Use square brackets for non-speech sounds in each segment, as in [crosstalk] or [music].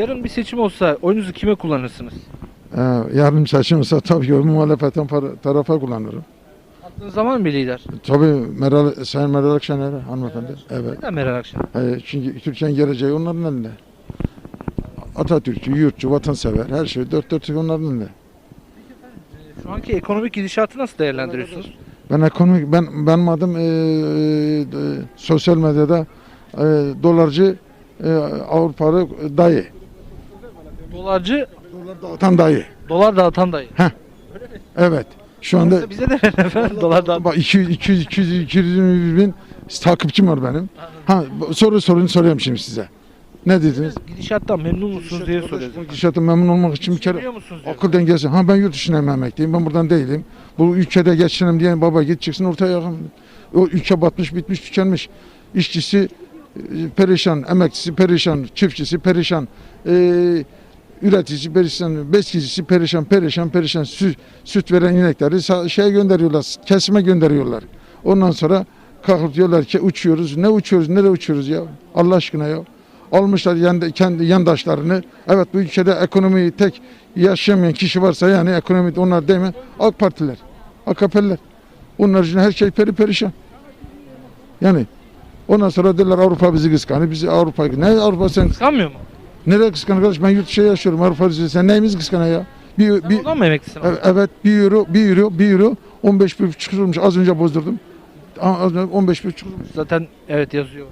Yarın bir seçim olsa oyunuzu kime kullanırsınız? Ee, yarın seçimse tabii ki muhalefetin para- tarafa kullanırım. Aklınızda zaman mı bir lider? Tabii Meral, Sayın Meral Akşener hanımefendi. Evet. Neden Meral Akşener? Ee, çünkü Türkiye'nin geleceği onların elinde. Atatürkçü, yurtçu, vatansever her şey dört dörtlük onların elinde. Şu anki ekonomik gidişatı nasıl değerlendiriyorsunuz? Ben ekonomik, ben benim adım e, e, sosyal medyada e, dolarcı e, Avrupalı dayı. Dolarcı, Dolar dağıtan dayı. dolar dağıtan dayı. Evet. Şu anda Yoksa bize de verin efendim dolar dağıtan. Bak 200 200 200 200 bin takipçim var benim. Ha bu- soru sorun soruyorum şimdi size. Ne dediniz? Gidişattan memnun musunuz diye soruyoruz. Gidişattan memnun olmak için bir kere Biliyor musunuz? diyor. akıl dengesi. Ha ben yurt dışına emekliyim. Ben buradan değilim. Bu ülkede geçinelim diyen baba git çıksın ortaya yakın. O ülke batmış, bitmiş, tükenmiş. İşçisi e, perişan, emeklisi perişan, çiftçisi perişan, e, üreticisi perişan, besicisi perişan, perişan, perişan. Süt, süt veren inekleri şeye gönderiyorlar, kesime gönderiyorlar. Ondan sonra kalkıp diyorlar ki uçuyoruz. Ne uçuyoruz, nereye uçuyoruz ya? Allah aşkına ya. Almışlar yan, kendi yandaşlarını. Evet bu ülkede ekonomiyi tek yaşayamayan kişi varsa yani ekonomi onlar değil mi? AK Partiler, AKP'liler. Onlar için her şey peri perişan. Yani ondan sonra derler Avrupa bizi kıskanıyor. Bizi Avrupa ne Avrupa sen Kıskanmıyor mu? Nereye kıskanıyor kardeş? Ben yurt dışı yaşıyorum. Avrupa bizi sen neyimiz kıskanıyor ya? Bir, Sen bir, ondan mı emeklisin? abi? Evet, 1 euro 1 euro 1 euro 15 bir buçuk olmuş az önce bozdurdum. A- Az önce 15 bir buçuk olmuş. Zaten evet yazıyor.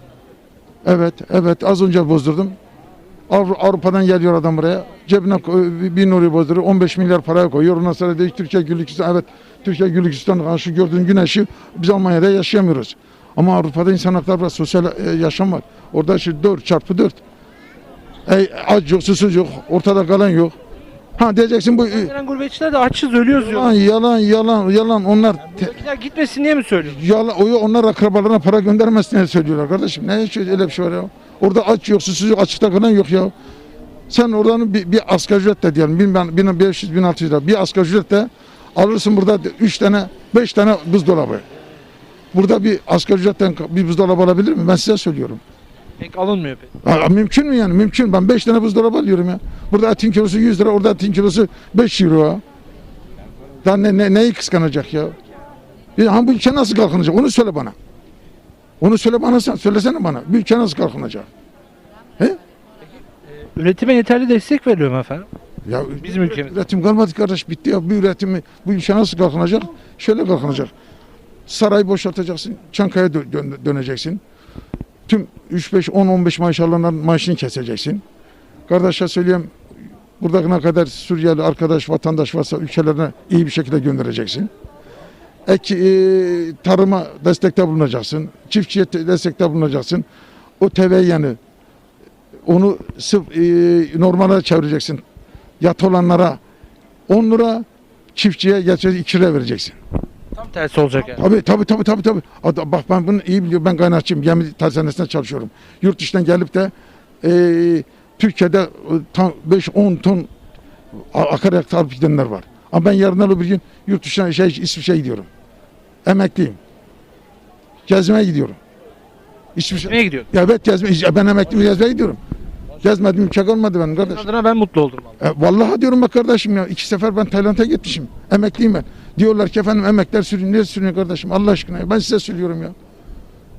Evet evet az önce bozdurdum. Avru- Avrupa'dan geliyor adam buraya. Cebine koy- 1000 euro bozduruyor. 15 milyar paraya koyuyor. Ondan sonra diyor ki Türkiye Gürcistan. Evet Türkiye Gürcistan. Şu gördüğün güneşi biz Almanya'da yaşayamıyoruz. Ama Avrupa'da insan hakları var. Sosyal e, yaşam var. Orada şu 4 çarpı 4. Ey, aç yok, susuz yok. Ortada kalan yok. Ha diyeceksin bu e, Gelen gurbetçiler de açız ölüyoruz yalan diyor. yalan yalan yalan onlar te- Buradakiler gitmesin diye mi söylüyorsun? Yalan, o onlar akrabalarına para göndermesin diye söylüyorlar kardeşim. Ne şey, öyle bir şey var ya. Orada aç yok, susuz yok, açıkta kalan yok ya. Sen oradan bir, bir asgari ücret de diyelim, 1000, 1500, 1600 lira. Bir asgari ücret de alırsın burada 3 tane, 5 tane buzdolabı. Burada bir asgari ücretten bir buzdolabı alabilir mi? Ben size söylüyorum. Pek alınmıyor pek. Ha, mümkün mü yani? Mümkün. Ben 5 tane buzdolabı alıyorum ya. Burada etin kilosu 100 lira, orada etin kilosu 5 euro ya. Daha ne, ne, neyi kıskanacak ya? Ya bu ülke nasıl kalkınacak? Onu söyle bana. Onu söyle bana sen. Söylesene bana. Bu ülke nasıl kalkınacak? Üretime yeterli destek veriyor mu efendim? Ya Bizim ülkemiz. Üretim kalmadı kardeş bitti ya. Bu üretimi bu ülke nasıl kalkınacak? Şöyle kalkınacak. Sarayı boşaltacaksın. Çankaya dö- dön- döneceksin. Tüm 3 5 10 15 maaş alanların maaşını keseceksin. Kardeşe söyleyeyim burada ne kadar Suriyeli arkadaş vatandaş varsa ülkelerine iyi bir şekilde göndereceksin. Ek e, tarıma destekte bulunacaksın. Çiftçiye te- destekte bulunacaksın. O teveyyanı onu sıf, e, normale çevireceksin yat olanlara 10 lira, çiftçiye geçecek 2 lira vereceksin. Tersi olacak yani. Tabii tabii tabii tabii. tabii. Ad- Bak ben bunu iyi biliyorum. Ben kaynakçıyım. Gemi tersanesinde çalışıyorum. Yurt dışından gelip de Türkiye'de e, tam 5-10 ton a- akaryakıt alıp gidenler var. Ama ben yarın öbür gün yurt dışına şey, İsviçre'ye gidiyorum. Emekliyim. Gezmeye gidiyorum. İsviçre. Nereye gidiyor? Ya evet gezme, ben emekliyim gezmeye gidiyorum. Gezmedim ülke kalmadı benim kardeş. Adına ben mutlu oldum vallahi. E, vallahi diyorum bak kardeşim ya iki sefer ben Tayland'a gitmişim. Emekliyim ben. Diyorlar ki efendim emekler sürünüyor. Neresi sürünüyor kardeşim Allah aşkına ya. Ben size söylüyorum ya.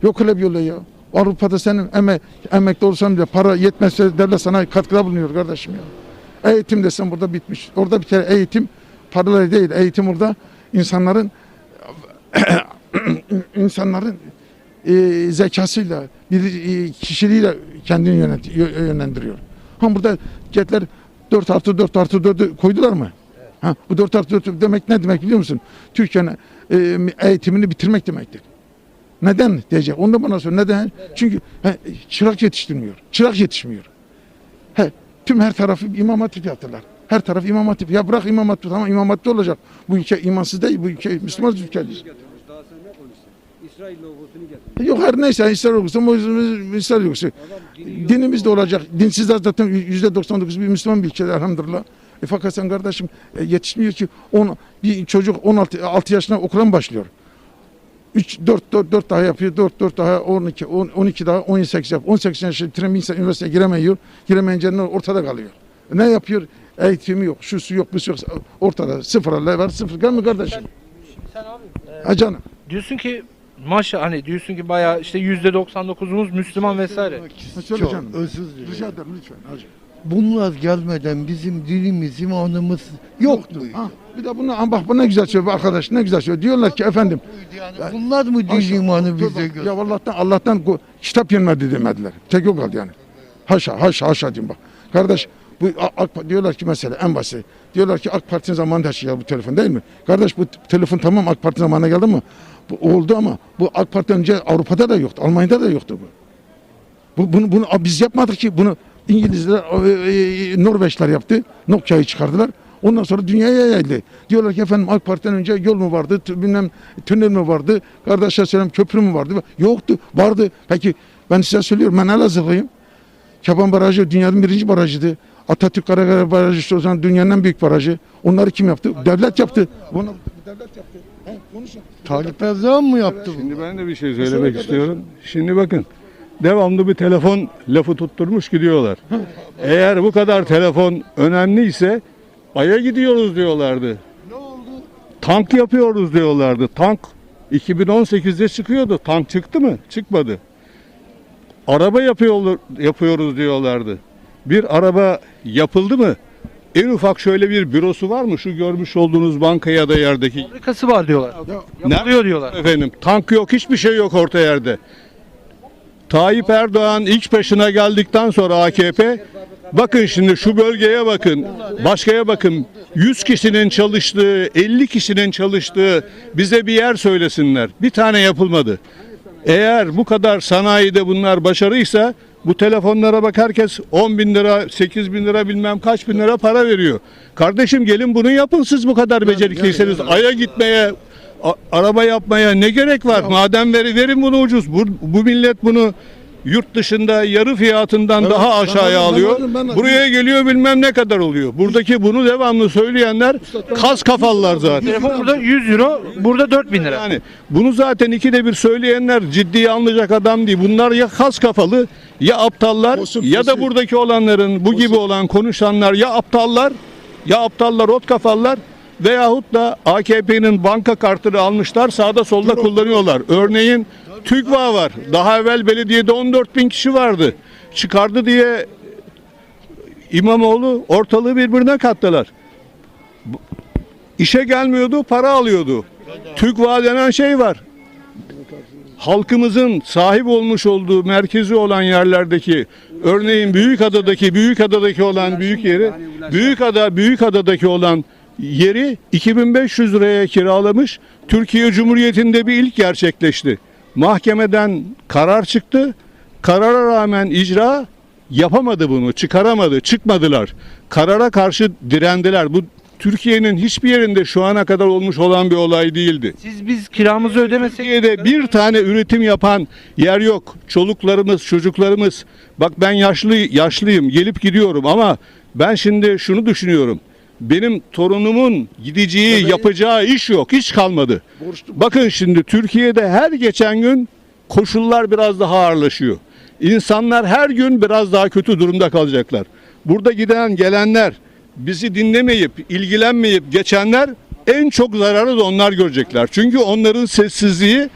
Yok öyle bir olay ya. Avrupa'da senin eme, emekli olsan bile para yetmezse devlet sana katkıda bulunuyor kardeşim ya. Eğitim desen burada bitmiş. Orada bir kere eğitim paraları değil. Eğitim orada insanların [clears throat] insanların e, zekasıyla, bir e, kişiliğiyle kendini yönlendiriyor. Ha burada getler 4 artı 4 artı 4'ü koydular mı? Ha, bu 4 artı 4 demek ne demek biliyor musun? Türkiye'nin e, eğitimini bitirmek demektir. Neden diyecek. Onu da bana sor. Neden? Çünkü he, çırak yetiştirmiyor. Çırak yetişmiyor. He, tüm her tarafı imam hatip yaptılar. Her taraf imam hatip. Ya bırak imam hatip tamam imam hatip olacak. Bu ülke imansız değil. Bu ülke Müslüman konuştun? İsrail logosunu. Yok her neyse İsrail olursa İsrail dini Dinimiz de olacak. Dinsizler zaten yüzde 99 bir Müslüman bir ülkede elhamdülillah. E fakat sen kardeşim e, yetişmiyor ki on, bir çocuk 16 6 yaşına okula mı başlıyor? 3 4 4 4 daha yapıyor. 4 4 daha 12 10, 12 daha 18 yap. 18 yaşında bitiren bir insan üniversiteye giremiyor. Giremeyince ne ortada kalıyor. Ne yapıyor? Eğitimi yok, şusu yok, busu yok. Ortada sıfır Allah var, sıfır. Gel mi kardeşim? Sen abi e, Ha canım. diyorsun ki maşa hani diyorsun ki bayağı işte %99'umuz Müslüman vesaire. Söyle canım. özür dilerim. Rica ederim lütfen. Hacı. Bunlar gelmeden bizim dilimiz, imanımız yoktu. Ha, bir de bunu bak bu ne güzel söylüyor arkadaş ne güzel söylüyor. Diyorlar ki efendim Yani bunlar mı dil imanı bize göre? Ya Allah'tan Allah'tan ko- kitap yenmedi demediler. Tek o kaldı yani. Haşa haşa haşa diyeyim bak. Kardeş bu A- AK, diyorlar ki mesela en basit. Diyorlar ki AK Parti'nin zamanında her şey ya bu telefon değil mi? Kardeş bu t- telefon tamam AK Parti zamanına geldi mi? Bu oldu ama bu AK Parti'den önce Avrupa'da da yoktu. Almanya'da da yoktu bu. Bu bunu, bunu biz yapmadık ki bunu İngilizler, e, e, Norveçler yaptı. Nokia'yı çıkardılar. Ondan sonra dünyaya yayıldı. Diyorlar ki efendim AK Parti'den önce yol mu vardı, bilmem tünel mi vardı, kardeşler söyleyeyim köprü mü vardı? Yoktu, vardı. Peki ben size söylüyorum ben Elazığlıyım. Keban Barajı dünyanın birinci barajıydı. Atatürk Karagara Barajı o zaman dünyanın en büyük barajı. Onları kim yaptı? Devlet yaptı. Bunu devlet yaptı. He, konuşun. Talip Erdoğan mı yaptı bunu? Şimdi ben de bir şey söylemek istiyorum. Şimdi bakın devamlı bir telefon lafı tutturmuş gidiyorlar. Eğer bu kadar telefon önemliyse Ay'a gidiyoruz diyorlardı. Ne oldu? Tank yapıyoruz diyorlardı. Tank 2018'de çıkıyordu. Tank çıktı mı? Çıkmadı. Araba yapıyor, yapıyoruz diyorlardı. Bir araba yapıldı mı? En ufak şöyle bir bürosu var mı? Şu görmüş olduğunuz banka ya da yerdeki Fabrikası var diyorlar. Ne? Yapılıyor diyorlar. Efendim tank yok hiçbir şey yok orta yerde. Tayyip Erdoğan ilk başına geldikten sonra AKP bakın şimdi şu bölgeye bakın başkaya bakın 100 kişinin çalıştığı 50 kişinin çalıştığı bize bir yer söylesinler bir tane yapılmadı. Eğer bu kadar sanayide bunlar başarıysa bu telefonlara bak herkes 10 bin lira 8 bin lira bilmem kaç bin lira para veriyor. Kardeşim gelin bunu yapın siz bu kadar becerikliyseniz Ay'a gitmeye a- araba yapmaya ne gerek var? Madem veri verin bunu ucuz. Bu, bu millet bunu yurt dışında yarı fiyatından Evet, daha ben aşağıya ben alıyor. aldım, ben aldım. Buraya geliyor bilmem ne kadar oluyor. Buradaki bunu devamlı söyleyenler kas kafalılar zaten. Telefon burada 100 euro, burada 4000 lira. Yani bunu zaten ikide bir söyleyenler ciddiye alınacak adam değil. Bunlar ya kas kafalı ya aptallar Fosil, ya da buradaki olanların bu gibi olan konuşanlar ya aptallar ya aptallar ot kafalılar veyahut da AKP'nin banka kartını almışlar sağda solda kullanıyorlar. Örneğin TÜGVA var. Daha evvel belediyede 14 bin kişi vardı. Çıkardı diye İmamoğlu ortalığı birbirine kattılar. İşe gelmiyordu, para alıyordu. TÜGVA denen şey var. Halkımızın sahip olmuş olduğu merkezi olan yerlerdeki örneğin Büyükada'daki Büyükada'daki olan büyük yeri Büyükada Büyükada'daki olan yeri 2500 liraya kiralamış. Türkiye Cumhuriyeti'nde bir ilk gerçekleşti. Mahkemeden karar çıktı. Karara rağmen icra yapamadı bunu, çıkaramadı, çıkmadılar. Karara karşı direndiler. Bu Türkiye'nin hiçbir yerinde şu ana kadar olmuş olan bir olay değildi. Siz biz kiramızı ödemesek Türkiye'de bir tane üretim yapan yer yok. Çoluklarımız, çocuklarımız. Bak ben yaşlı yaşlıyım, gelip gidiyorum ama ben şimdi şunu düşünüyorum. Benim torunumun gideceği, yapacağı iş yok. Hiç kalmadı. Borçlu- Bakın şimdi Türkiye'de her geçen gün koşullar biraz daha ağırlaşıyor. İnsanlar her gün biraz daha kötü durumda kalacaklar. Burada giden gelenler bizi dinlemeyip, ilgilenmeyip geçenler en çok zararı da onlar görecekler. Çünkü onların sessizliği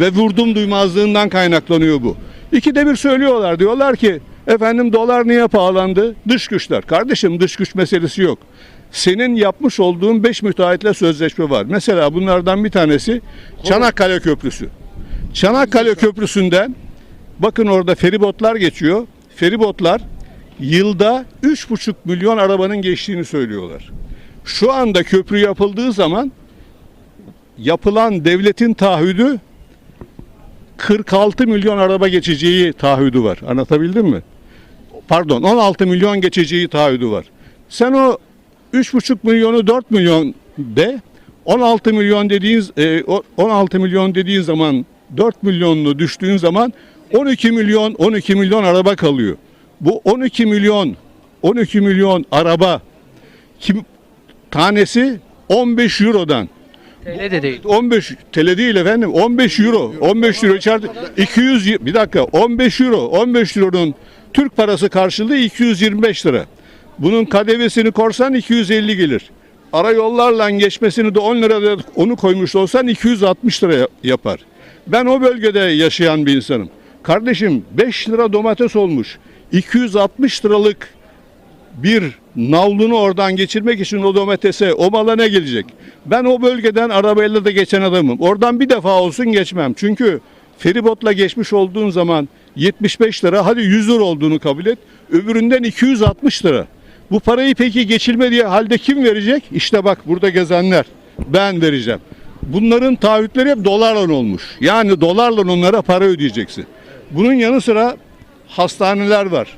ve vurdum duymazlığından kaynaklanıyor bu. İkide bir söylüyorlar. Diyorlar ki efendim dolar niye pahalandı? Dış güçler. Kardeşim dış güç meselesi yok. Senin yapmış olduğun 5 müteahhitle sözleşme var. Mesela bunlardan bir tanesi Çanakkale Köprüsü. Çanakkale Köprüsü'nden bakın orada feribotlar geçiyor. Feribotlar yılda 3,5 milyon arabanın geçtiğini söylüyorlar. Şu anda köprü yapıldığı zaman yapılan devletin taahhüdü 46 milyon araba geçeceği taahhüdü var. Anlatabildim mi? Pardon 16 milyon geçeceği taahhüdü var. Sen o 3,5 milyonu 4 milyon de 16 milyon dediğin e, o- 16 milyon dediğin zaman 4 milyonlu düştüğün zaman 12 milyon 12 milyon araba kalıyor. Bu 12 milyon 12 milyon araba kim tanesi 15 Euro'dan TL de değil. 15 TL değil efendim 15 euro 15 euro içeride 200 y- bir dakika 15 euro 15 euronun Türk parası karşılığı 225 lira. Bunun KDV'sini korsan 250 gelir. Ara yollarla geçmesini de 10 lira onu koymuş olsan 260 lira yapar. Ben o bölgede yaşayan bir insanım. Kardeşim 5 lira domates olmuş. 260 liralık bir navlunu oradan geçirmek için o domatese, o mala ne gelecek? Ben o bölgeden arabayla da geçen adamım. Oradan bir defa olsun geçmem. Çünkü feribotla geçmiş olduğun zaman 75 lira, hadi 100 lira olduğunu kabul et. Öbüründen 260 lira. Bu parayı peki geçilme diye halde kim verecek? İşte bak burada gezenler. Ben vereceğim. Bunların taahhütleri hep dolarla olmuş. Yani dolarla onlara para ödeyeceksin. Bunun yanı sıra hastaneler var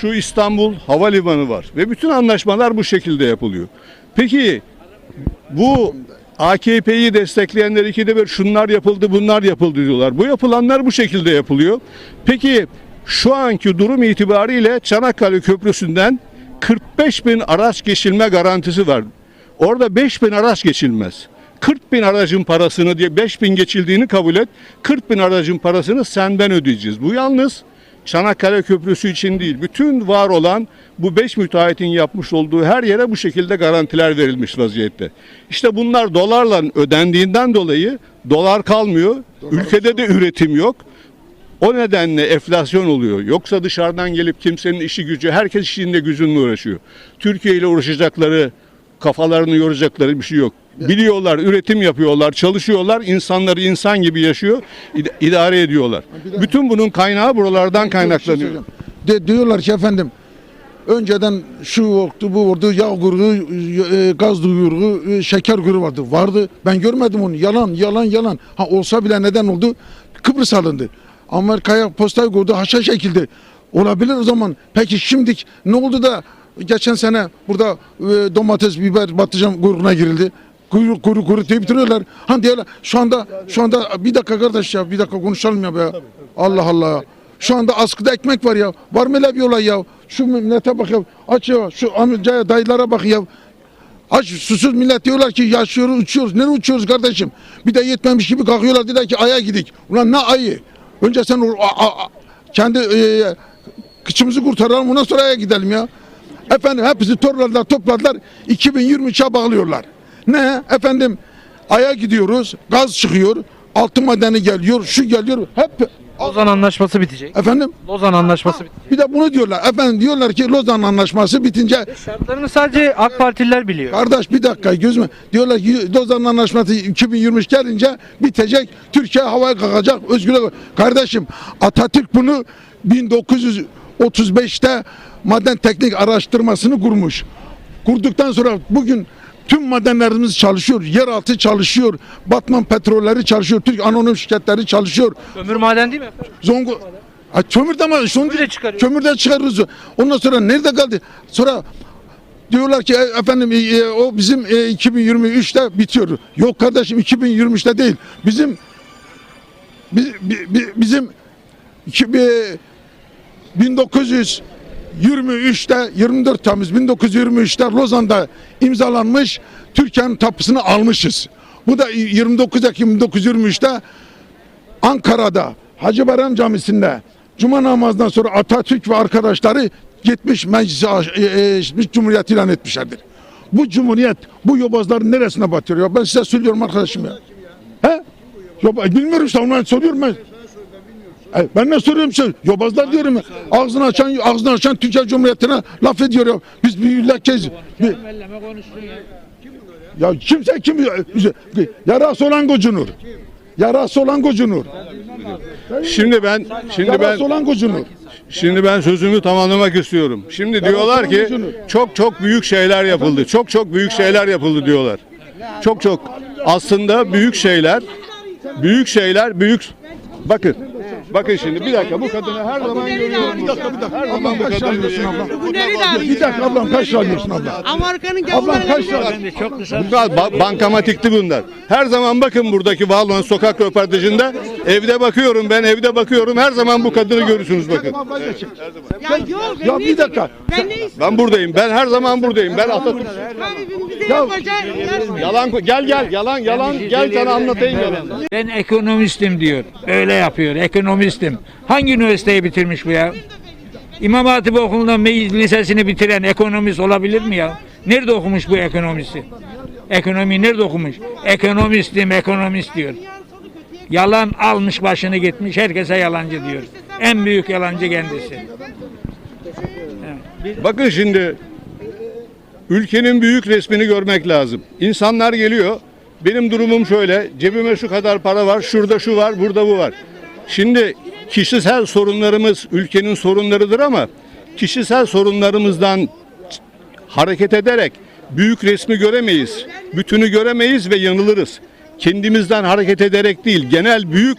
şu İstanbul Havalimanı var ve bütün anlaşmalar bu şekilde yapılıyor. Peki bu AKP'yi destekleyenler ikide bir şunlar yapıldı bunlar yapıldı diyorlar. Bu yapılanlar bu şekilde yapılıyor. Peki şu anki durum itibariyle Çanakkale Köprüsü'nden 45 bin araç geçilme garantisi var. Orada 5 bin araç geçilmez. 40 bin aracın parasını diye 5 bin geçildiğini kabul et. 40 bin aracın parasını senden ödeyeceğiz. Bu yalnız Çanakkale Köprüsü için değil, bütün var olan bu beş müteahhitin yapmış olduğu her yere bu şekilde garantiler verilmiş vaziyette. İşte bunlar dolarla ödendiğinden dolayı dolar kalmıyor, ülkede de üretim yok. O nedenle enflasyon oluyor. Yoksa dışarıdan gelip kimsenin işi gücü, herkes işinde gücünle uğraşıyor. Türkiye ile uğraşacakları, kafalarını yoracakları bir şey yok. Biliyorlar, üretim yapıyorlar, çalışıyorlar, insanları insan gibi yaşıyor, id- idare ediyorlar. Bütün bunun kaynağı buralardan şey kaynaklanıyor. De, diyorlar ki efendim önceden şu yoktu bu vardı yağ grubu, e, gaz grubu, e, şeker grubu vardı. Vardı. Ben görmedim onu. Yalan, yalan, yalan. Ha olsa bile neden oldu? Kıbrıs alındı. Amerika'ya postayı koydu haşa şekilde. Olabilir o zaman. Peki şimdi ne oldu da geçen sene burada e, domates, biber, patlıcan grubuna girildi. Kuru kuru kuru diye bitiriyorlar. Ha diyorlar şu anda şu anda bir dakika kardeş ya bir dakika konuşalım ya be. Allah Allah. Şu anda askıda ekmek var ya. Var mı öyle bir olay ya? Şu millete bak ya. Aç ya. Şu amcaya dayılara bak ya. Aç susuz millet diyorlar ki yaşıyoruz uçuyoruz. Nereye uçuyoruz kardeşim? Bir de yetmemiş gibi kalkıyorlar dediler ki aya gidik. Ulan ne ayı? Önce sen a- a- kendi e, kıçımızı kurtaralım ondan sonra gidelim ya. Efendim hepsi topladılar topladılar 2023'e bağlıyorlar. Ne? Efendim aya gidiyoruz gaz çıkıyor altın madeni geliyor şu geliyor hep Lozan Anlaşması bitecek. efendim Lozan Anlaşması bitecek. bir de bunu diyorlar. Efendim diyorlar ki Lozan Anlaşması bitince Şartlarını sadece AK Partililer biliyor. kardeş bir dakika gözüme diyorlar ki Lozan Anlaşması 2023 gelince bitecek. Türkiye havaya kalkacak. Özgürlük. Kardeşim Atatürk bunu 1935'te maden teknik araştırmasını kurmuş. Kurduktan sonra bugün tüm madenlerimiz çalışıyor. Yeraltı çalışıyor. Batman petrolleri çalışıyor. Türk anonim şirketleri çalışıyor. Kömür maden değil mi? Zongu Ha, kömür de mi? Şunu Kömür de çıkarıyor. Kömürden çıkarırız. Ondan sonra nerede kaldı? Sonra diyorlar ki "E, efendim e, e, o bizim e, 2023'te bitiyor. Yok kardeşim 2023'te değil. Bizim bi- bi- bi- bizim iki- bi- 1923'te 24 Temmuz 1923'te Lozan'da imzalanmış Türkiye'nin tapusunu almışız. Bu da 29 Ekim 1923'te Ankara'da Hacı Bayram Camisi'nde Cuma namazından sonra Atatürk ve arkadaşları gitmiş meclise e, e, cumhuriyet ilan etmişlerdir. Bu cumhuriyet bu yobazların neresine batırıyor? Ben size söylüyorum arkadaşım ya. He? Yoba, bilmiyorum işte onu soruyorum ben. E, ben ne soruyorum şey? Yobazlar diyorum ya. Ağzını açan ağzını açan Türkiye Cumhuriyeti'ne laf ediyor ya. Biz bir ülkeyiz. Bir- ya kimse kim yarası olan gocunur. Yarası olan gocunur. Şimdi ben şimdi ben Yarası olan gocunur. Şimdi ben sözümü tamamlamak istiyorum. Şimdi diyorlar ki çok çok büyük şeyler yapıldı. Çok çok büyük şeyler yapıldı diyorlar. Çok çok aslında büyük şeyler büyük şeyler büyük bakın Bakın şimdi bir dakika bu kadını her zaman görüyorum. Bir dakika bir dakika. Her zaman bu kadını alıyorsun görüyorum. Bir dakika ablam kaç alıyorsun abla? Amerika'nın Ablam kaç? Bunlar ba- bankamatikti bunlar. Her zaman bakın buradaki var olan sokak röportajında evde bakıyorum ben evde bakıyorum her zaman bu kadını görürsünüz bakın. Ya yok Ya bir dakika. Ben buradayım. Ben her zaman buradayım. Ben Atatürk. Yalan ko- gel gel yalan yalan gel sana anlatayım yalan. Ben ekonomistim diyor. Öyle yapıyor. Ekonomistim. Hangi üniversiteyi bitirmiş bu ya? İmam Hatip Okulu'ndan Meyiz Lisesi'ni bitiren ekonomist olabilir mi ya? Nerede okumuş bu ekonomisi? Ekonomi nerede okumuş? Ekonomistim, ekonomist diyor. Yalan almış başını gitmiş, herkese yalancı diyor. En büyük yalancı kendisi. Bakın şimdi ülkenin büyük resmini görmek lazım. İnsanlar geliyor. Benim durumum şöyle. Cebime şu kadar para var. Şurada şu var. Burada bu var. Şimdi kişisel sorunlarımız ülkenin sorunlarıdır ama kişisel sorunlarımızdan hareket ederek büyük resmi göremeyiz. Bütünü göremeyiz ve yanılırız. Kendimizden hareket ederek değil, genel büyük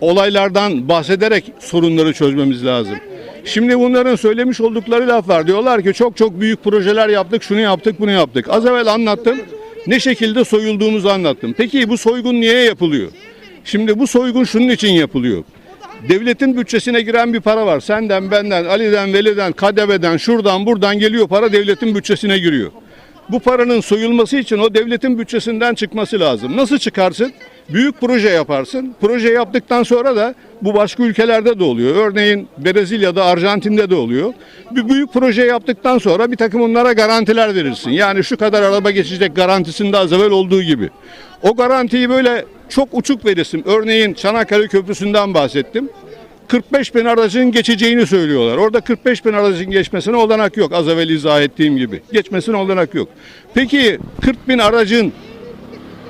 olaylardan bahsederek sorunları çözmemiz lazım. Şimdi bunların söylemiş oldukları laf var. Diyorlar ki çok çok büyük projeler yaptık, şunu yaptık, bunu yaptık. Az evvel anlattım. Ne şekilde soyulduğumuzu anlattım. Peki bu soygun niye yapılıyor? Şimdi bu soygun şunun için yapılıyor. Devletin bütçesine giren bir para var. Senden, benden, Ali'den, Veli'den, Kadeve'den, şuradan, buradan geliyor para devletin bütçesine giriyor. Bu paranın soyulması için o devletin bütçesinden çıkması lazım. Nasıl çıkarsın? Büyük proje yaparsın. Proje yaptıktan sonra da bu başka ülkelerde de oluyor. Örneğin Brezilya'da, Arjantin'de de oluyor. Bir büyük proje yaptıktan sonra bir takım onlara garantiler verirsin. Yani şu kadar araba geçecek garantisinde az evvel olduğu gibi. O garantiyi böyle çok uçuk verirsin. Örneğin Çanakkale Köprüsü'nden bahsettim. 45 bin aracın geçeceğini söylüyorlar. Orada 45 bin aracın geçmesine olanak yok. Az evvel izah ettiğim gibi. Geçmesine olanak yok. Peki 40 bin aracın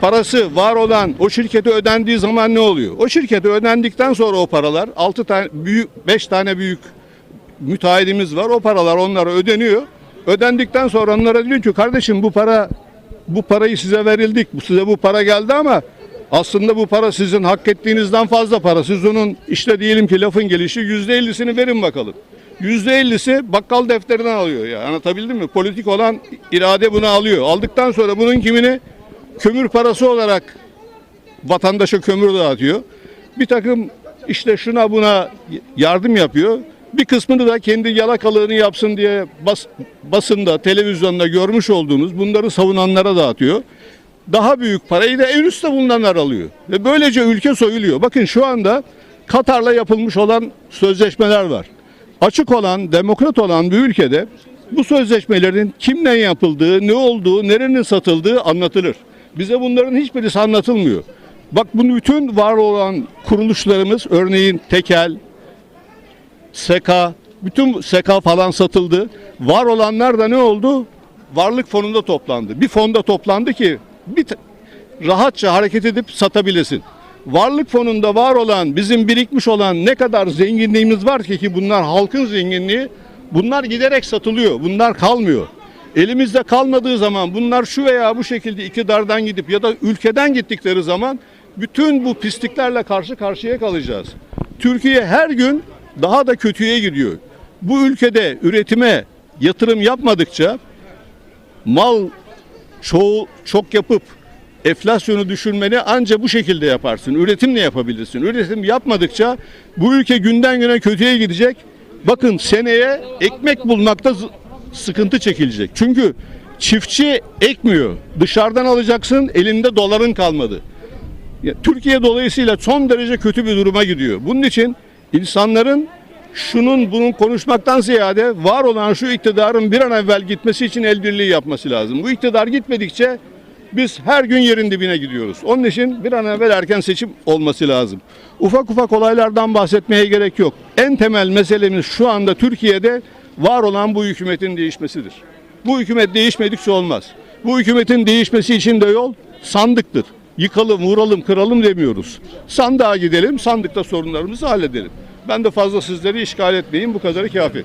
parası var olan o şirkete ödendiği zaman ne oluyor? O şirkete ödendikten sonra o paralar 6 tane büyük 5 tane büyük müteahhidimiz var. O paralar onlara ödeniyor. Ödendikten sonra onlara diyor ki kardeşim bu para bu parayı size verildik. Size bu para geldi ama aslında bu para sizin hak ettiğinizden fazla para. Siz onun işte diyelim ki lafın gelişi yüzde ellisini verin bakalım. Yüzde ellisi bakkal defterinden alıyor ya. Anlatabildim mi? Politik olan irade bunu alıyor. Aldıktan sonra bunun kimini kömür parası olarak vatandaşa kömür dağıtıyor. Bir takım işte şuna buna yardım yapıyor. Bir kısmını da kendi yalakalığını yapsın diye bas, basında, televizyonda görmüş olduğunuz bunları savunanlara dağıtıyor. Daha büyük parayı da en üstte bulunanlar alıyor. Ve böylece ülke soyuluyor. Bakın şu anda Katar'la yapılmış olan sözleşmeler var. Açık olan, demokrat olan bir ülkede bu sözleşmelerin kimle yapıldığı, ne olduğu, nerenin satıldığı anlatılır. Bize bunların hiçbirisi anlatılmıyor. Bak bu bütün var olan kuruluşlarımız örneğin Tekel, SEKA, bütün SEKA falan satıldı. Var olanlar da ne oldu? Varlık fonunda toplandı. Bir fonda toplandı ki bir rahatça hareket edip satabilesin. Varlık fonunda var olan, bizim birikmiş olan ne kadar zenginliğimiz var ki ki bunlar halkın zenginliği, bunlar giderek satılıyor. Bunlar kalmıyor. Elimizde kalmadığı zaman bunlar şu veya bu şekilde iktidardan gidip ya da ülkeden gittikleri zaman bütün bu pisliklerle karşı karşıya kalacağız. Türkiye her gün daha da kötüye gidiyor. Bu ülkede üretime yatırım yapmadıkça mal çoğu çok yapıp enflasyonu düşürmeni ancak bu şekilde yaparsın. Üretimle yapabilirsin. Üretim yapmadıkça bu ülke günden güne kötüye gidecek. Bakın seneye ekmek bulmakta sıkıntı çekilecek. Çünkü çiftçi ekmiyor. Dışarıdan alacaksın elinde doların kalmadı. Türkiye dolayısıyla son derece kötü bir duruma gidiyor. Bunun için insanların şunun bunun konuşmaktan ziyade var olan şu iktidarın bir an evvel gitmesi için el birliği yapması lazım. Bu iktidar gitmedikçe biz her gün yerin dibine gidiyoruz. Onun için bir an evvel erken seçim olması lazım. Ufak ufak olaylardan bahsetmeye gerek yok. En temel meselemiz şu anda Türkiye'de var olan bu hükümetin değişmesidir. Bu hükümet değişmedikçe olmaz. Bu hükümetin değişmesi için de yol sandıktır. Yıkalım, vuralım, kıralım demiyoruz. Sandığa gidelim, sandıkta sorunlarımızı halledelim. Ben de fazla sizleri işgal etmeyeyim, bu kadarı kafi.